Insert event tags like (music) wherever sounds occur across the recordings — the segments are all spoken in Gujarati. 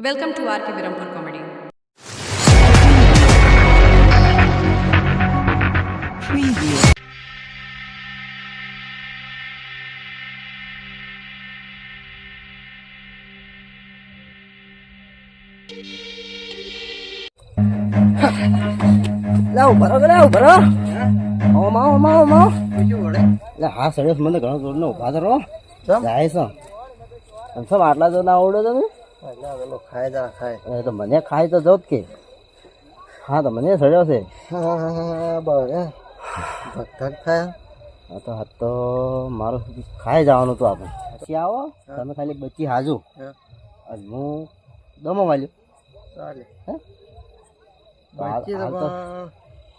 Welcome ટુ આર કે લે ઉભરો ઓમ આવો ઓમ આવો ઓમ હા સરસ મને ઘણો જોર ને ઊભા કરો જાય છે સમ આટલા જો ના આવડે તમે ખાય જા તો મને ખાય તો જવું કે. હા તો મને સડ્યો છે. હા તો હા તો મારું ખાઈ જવાનું હતું આપણે. પછી આવો તમે ખાલી બચી હાજુ. અને હું દમો વાલ્યો ચાલે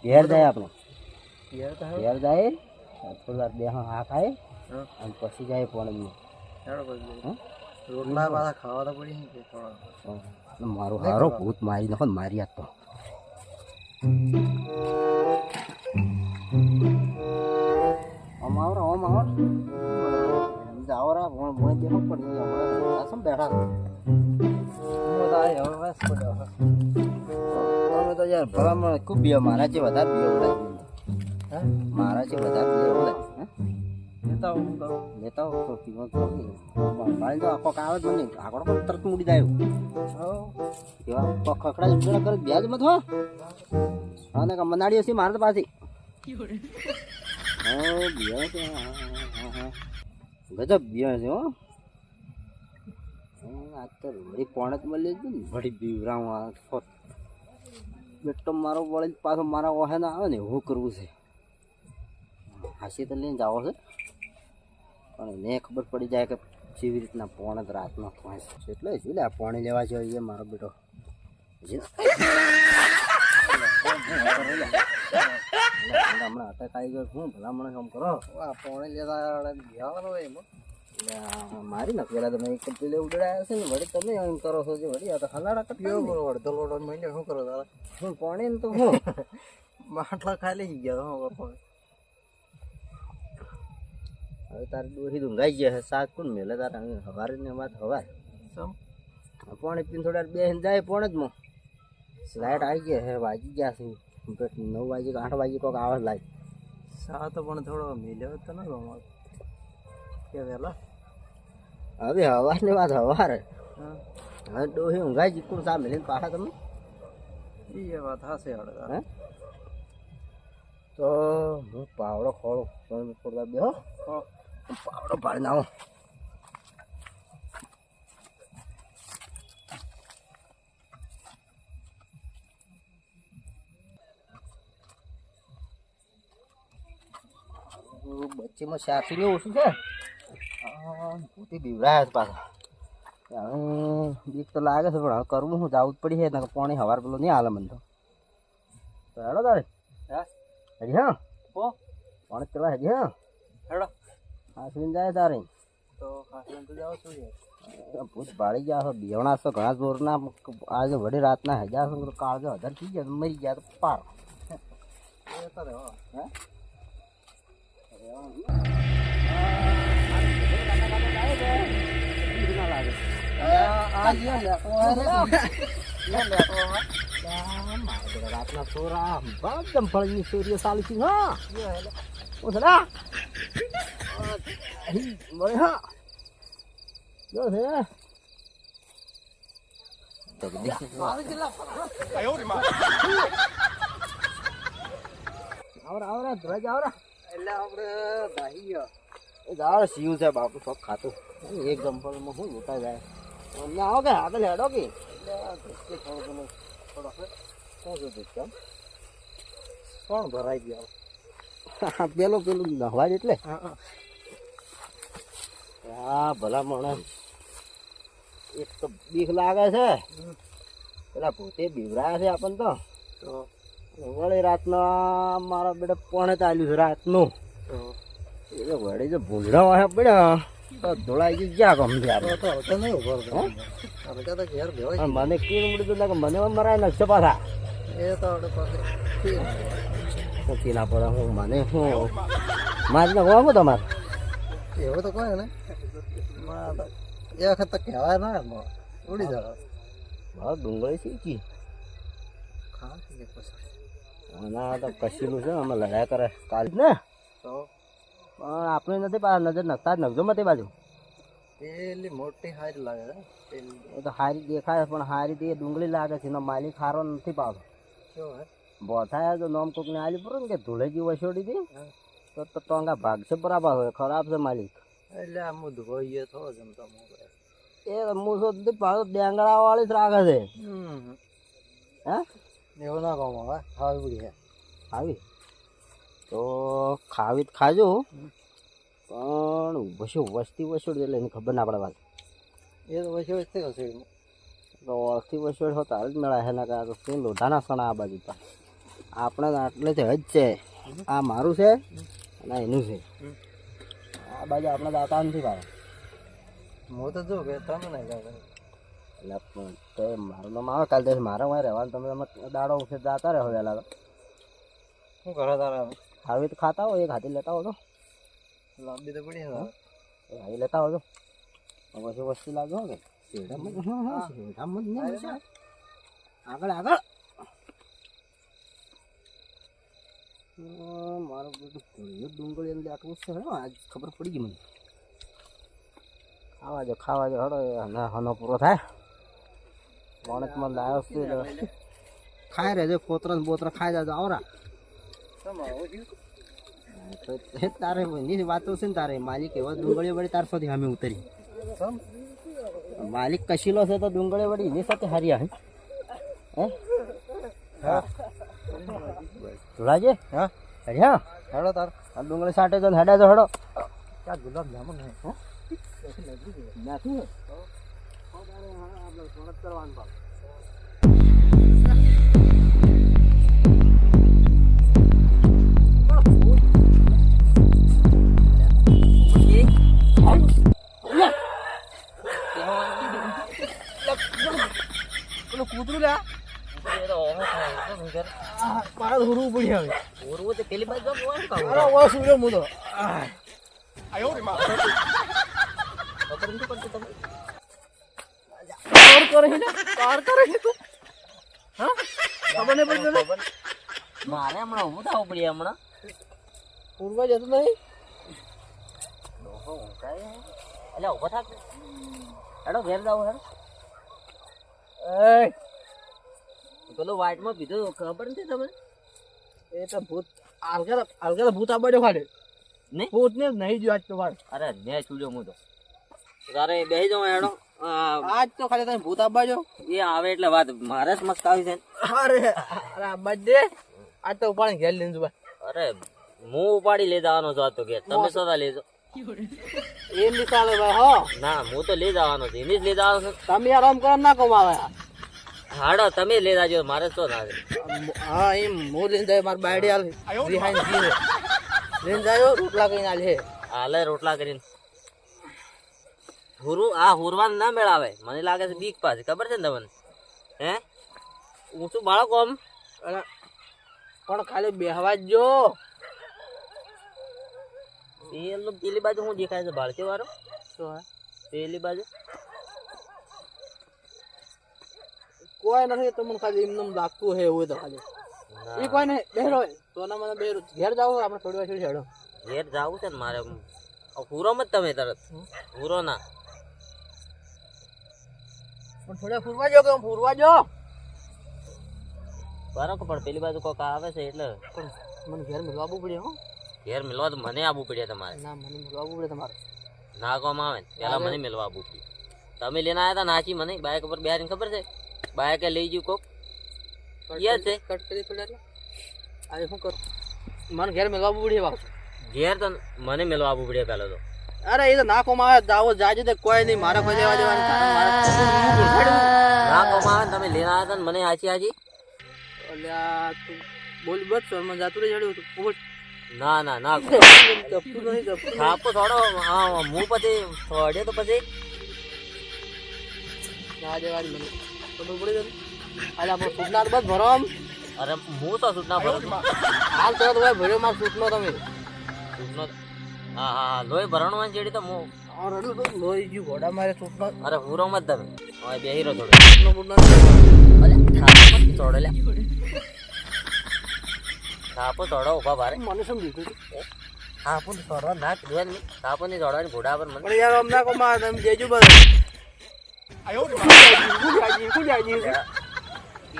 ઘેર જાય આપણે. ઘેર જાય થોડી વાર બે હા ખાય અને પછી જાય પણ? રોટલા પાછા ખાવા તો પડી ને મારો થોડા હારો ભૂત મારી નાખો મારી આપતો તો. આમ આવરો આમ આવર. જાવરા ભણ ભણ દેખો હમણાં આસમ બેઠા અમે તો યાર ભલામણ ખૂબ બીઓ મારા છે વધારે બીઓ મારા છે વધારે? લેતા હું તો લેતા હો તો પીવો તો મારી તો આખો જ મને આકડો પણ તરત મૂડી જાય એવા. ખખડા ઉડા કરે વ્યાજ મત હો. અને મનાડીઓ મનાડી હશે મારે પાસે છે. ગજબ બિયા છે હો. આજ તો વળી પોણે જ મળી હતી ને. વળી બીવરાવું આ બેટો મારો વળી પાછો મારા ઓહે ના આવે ને એવું કરવું છે? હાસી તો લઈને જાવો છે. પણ એને ખબર પડી જાય કે જેવી રીતના પોણે જ રાતનો થાય છે. એટલે શું લે આ પોણી લેવા જોઈએ મારો બેટો. હમણાં અટક આવી ગયો શું ભલામણ કામ કરો. આ પોણે લેતા ગયા એમાં મારી નાખ પેલા તમે એક પેલે ઉડાયા હશે ને વળી તમે એમ કરો છો જે વળી આ તો હલાડા ને. બરોબર અડધો લોડો મહિને શું કરો તારા? હું પોણે ને તો હું. (laughs) માટલા ખાઈ લઈ ગયા હું કરો હવે તારે દોરી ઊંઘાઈ ગયા છે શાક કોણ મેલે? તારે હવારે ને વાત હવાર પોણે પીને થોડા બે જાય પોણે જ માં. લાઈટ આવી ગયા હે વાગી ગયા છે. નવ વાગે આઠ વાગે કોઈક આવે લાઈટ સા તો પણ થોડો મેલ્યો તો ન ગમો કે વેલા? હવે હવારની વાત હવારે. હવે ડોહી ઊંઘાઈ જીકું સા મેલીને પાછા તમે? એ વાત હશે હે? તો હું પાવડો ખોળો. થોડા બે હો. પાવડો પાડી નાખો બચ્ચીમાં સાફી ઓછું છે પોતે બીવરાયા છે પાછા બીક તો લાગે છે પણ હવે કરવું હું જવું જ પડી છે નકર પાણી હવાર પેલો નહીં હાલે મને તો હેડો તારે હજી હા પાણી ચલા હજી હા હેડો હા સુઈને જાય તારે. તો ખાસી તો જાવ છું યાર ભૂત ભાળી ગયા છો બેવણા છો ઘણા જોરના આજે વડી રાતના હજાર છો તો કાળજો હજાર થઈ ગયા તો મરી ગયા તો પાર. એ તો રહ્યો. હે? આ યાર લેતો રાતના છોરા બાદમ ફળની સૂર્ય સાલી છે હા. ઓસરા મળે હા જો છે તો દેખ આવરા આવરા ધ્વજ આવરા એટલે આપણે ભાઈ ગયો એ જાવ શિવ છે બાપુ સબ ખાતું એક ગંપલમાં શું જોતા જાય અમને આવો કે આગળ હેડો કે થોડો થોડો કોણ ભરાઈ ગયા પેલું પેલું નહવાજ એટલે હા હા ભલા માણસ. એક તો બીક લાગે છે. પેલા પોતે બીવરાયા છે આપણને તો. વળી રાતના મારા બેટા પોણે ચાલ્યું છે રાતનું. એટલે વળી જો ભૂંગળા વાળા પડ્યા. તો ધોળાઈ ગયા આપણે? તો તો નહીં ઊભો રહ્યો. આપણે તો ઘેર ભેળાઈ મને કેવું મળ્યું લાગે મને મરાય નકશે પાછા. એ તો હું પાસે પડે હું મને હું. મારી નાખવા તમારે? એવું તો કોઈ ને. એ વખત તો કહેવાય ના ઉડી જાય હા ડુંગળી શીખી તો કશીલું છે અમે લડાઈ કરે. કાલ ને? તો? આપણે નથી પાછા નજર નખતા જ નખજો મતે બાજુ. પેલી મોટી હારી લાગે છે એ તો હારી દેખાય પણ હારી તે ડુંગળી લાગે છે એનો માલિક ખારો નથી પાડો બોથાયા તો નોમ કોકને આલી પૂરું ને કે ધૂળેજી વસોડી હતી? તો તો ટોંગા ભાગશે બરાબર હોય ખરાબ છે માલિક. એટલે આ મુદ ગોઈએ થોડો જમતો મોકલે એ હું તો પાછો ડેંગળા વાળી જ રાખે છે. હે? એવું ના કહું હવે ખાવી પડી છે. આવી તો ખાવી જ ખાજો. પણ વસુ વસ્તી વસોડી એટલે એની ખબર ના પડે વાત. એ તો વસી વસ્તી હશે તો ઓળખી વસોડ હો તારે જ મેળા છે ના તો તે લોઢાના સણા આ બાજુ તો. આપણે તો આટલે જ છે. આ મારું છે અને એનું છે. આ બાજુ આપણે દાતા નથી ભાવે હું તો જો કે તમે નહીં જાવ એટલે પણ તો મારું નામ આવે કાલે દિવસ મારે વાય રહેવાનું તમે તમે દાડો છે દાતા રહો વહેલા તો. શું કરો તારા આવી તો ખાતા હો એક હાથી લેતા હો તો. લાંબી તો પડી એ હાથી લેતા હો તો. પછી વસ્તી લાગે કે. આગળ આગળ. મારો ભૂલ્યું ડુંગળી અંદર આટલું છે હે, આજ ખબર પડી ગઈ મને. ખાવા જો ખાવા જો હડો હનો પૂરો થાય. વણકમાં લાવ્યો છું ખાઈ રહેજો કોતરા બોતરા ખાઈ જાજો આવરા. તારે એની વાતો છે ને તારે માલિક એવા ડુંગળી વળી તાર સુધી અમે ઉતરી. માલિક કશીલો છે તો ડુંગળી વળી એની સાથે હાર્યા હે? હે. હા? ધોળાજી હા? હર્યા હેડો તાર. આ ડુંગળી સાટે તો હેડા તો હડો. ક્યાં ગુલાબ જામુન હે નથી પેલું મારા ધોરવું પડી હવે. તો પેલી બાજુ જોઈ કામ. અરે ઓ સુર્ય હું તો. ખબર નથી પડતી તમને કાર કરે ને? કાર કરે છે તું? હા? ખબર નહીં પડતી તને? મારે હમણાં હું થવું પડી હમણાં. પૂર્વા જતો નહીં? એટલે ઊભો થાક. હેડો ઘેર જાવ હેડો. એ પેલો વાઇટમાં પીધું ખબર નથી તમને એ તો ભૂત આલગા ભૂત આબાડ્યો ખાડે. નહીં? ભૂત ને નહીં જો આજ તો વાર. અરે છૂટ્યો હું તો તારે બેસી જાઉં એનો આજ તો ખાલી તમે ભૂત આબાજો એ આવે એટલે વાત મારે જ મસ્ત આવી છે. અરે અરે આબાજ દે આજ તો ઉપાડી ઘેર લઈને જુબા. અરે હું ઉપાડી લઈ જવાનો છું આ તો ઘેર. તમે સોદા લેજો એમ ની ચાલે ભાઈ હો. ના હું તો લઈ જવાનો છું. એની જ લઈ જવાનો છું. તમે આરામ કરો ના કમાવે. હાડો તમે લઈ જાજો મારે તો ના હા એમ હું લઈને જાય મારી બાયડી હાલ. રિહાઈન જીવે લઈને જાય રોટલા કરીને હાલે હાલે રોટલા કરીને. હુરુ આ હુરવાન ના મેળાવે. મને લાગે છે બીક પાસે ખબર છે ને તમને? હે? હું શું બાળકો આમ પણ ખાલી બેહવા જ જો. પેલું પેલી બાજુ હું દેખાય છે ભાળકે વાળો? શું હા પેલી બાજુ? કોઈ નથી તમને ખાલી એમને લાગતું હે એવું તો ખાલી. એ કોઈ નહીં બેહરો તો ના મને બેરો ઘેર જાવ આપણે થોડી વાર છેડો ઘેર જાવું છે ને મારે પૂરો મત તમે તરત. પૂરો ના. પણ થોડા ફૂરવા જો કે ફૂરવા જો બરાબર પણ પેલી બાજુ કોક આવે છે એટલે. મને ઘેર મિલવા આવવું પડે હો. ઘેર મિલવા તો મને આવવું પડે તમારે. ના મને મિલવા આવવું પડે તમારે. નાખવામાં આવે ને પેલા મને મિલવા આવવું પડે. તમે લઈને આવ્યા હતા નાચી મને બાઇક ઉપર બેહારીને ખબર છે? બાઇકે લઈ ગયું કોક? યાદ છે? કટ કરી પડે એટલે આજે શું કર મને ઘેર મેલવા પડે પાછું ઘેર તો મને મેલવા પડે પેલો તો. અરે એ તો નાખવામાં આવે જાવો જાજો તો કોઈ નહીં મારા કોઈ લેવા જવાનું મારે આવે તમે લેવા આવ્યા હતા મને હાચી હાચી? અલ્યા તું બોલ બસ શર્મા જાતું રહી જડ્યું તું ના ના ના ગપતું નહીં ગપતું થાપો થોડો હા હું પછી થોડે તો પછી? ના દેવાની મને. ખબર પડી જતી આપણે સૂટના તો બસ ભરો આમ. અરે હું તો સૂચના ભરું હાલ તો ભાઈ ભર્યો મારો તમે. સૂચનો હા હા હા લોહી ભરણવાની જેડી તો હું. લોહી ગયું ઘોડા મારે છૂટનો અરે હુરો મત તમે હવે બેહી રહો થોડો છૂટનો બૂટનો. અરે થાપો લે. ઊભા ભારે. મને સમજી ગયું થાપો તોડવા ના કીધું થાપો ની તોડવાની ઘોડા પર મને. યાર અમને કો માં તમે જેજુ બસ ઈ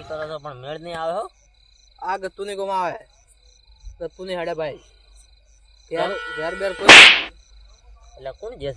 કરો તો પણ મેળ નહીં આવે હો. આ ગત્તુ ની કોમાં આવે. ગત્તુ ની હાડે ભાઈ. યાર યાર બેર કોઈ એટલે કોણ જે